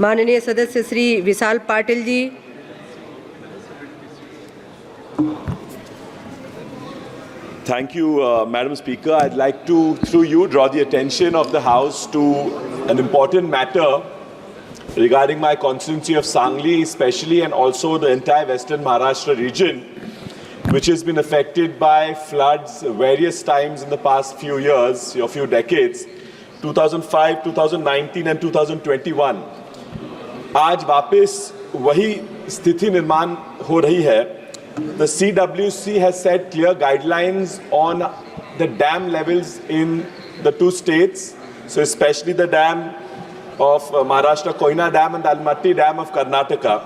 माननीय सदस्य Shri Vishal Patil ji Thank you, uh, Madam Speaker. I'd like to, through you, draw the attention of the House to an important matter regarding my constituency of Sangli, especially, and also the entire Western Maharashtra region, which has been affected by floods various times in the past few years, or few decades 2005, 2019, and 2021. आज वापस वही स्थिति निर्माण हो रही है। The C W C has set clear guidelines on the dam levels in the two states so specially the dam of Maharashtra Koyna dam and Almatti dam of Karnataka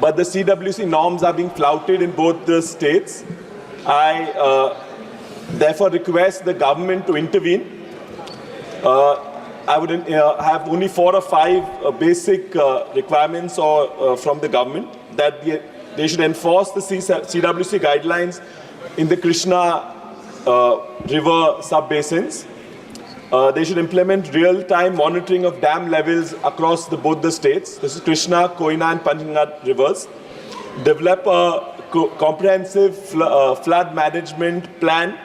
but the C W C norms are being flouted in both the states I therefore request the government to intervene I would uh, have only four or five uh, basic uh, requirements or, uh, from the government that the, they should enforce the CWC guidelines in the Krishna uh, River sub-basins. Uh, they should implement real-time monitoring of dam levels across the, both the states. This is Krishna, Koina, and Panchganga rivers. Develop a co- comprehensive fl- flood management plan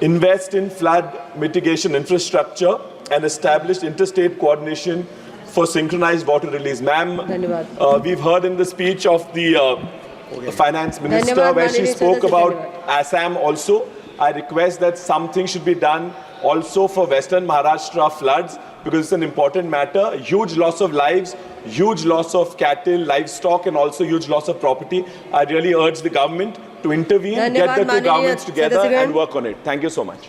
invest in flood mitigation infrastructure and established interstate coordination for synchronized water release. Ma'am, uh, we've heard in the speech of the uh, finance minister where she spoke about Assam also. I request that something should be done also for Western Maharashtra floods because it's an important matter. Huge loss of lives, huge loss of cattle, livestock, and also huge loss of property. I really urge the government to intervene, get the two governments together, and work on it. Thank you so much.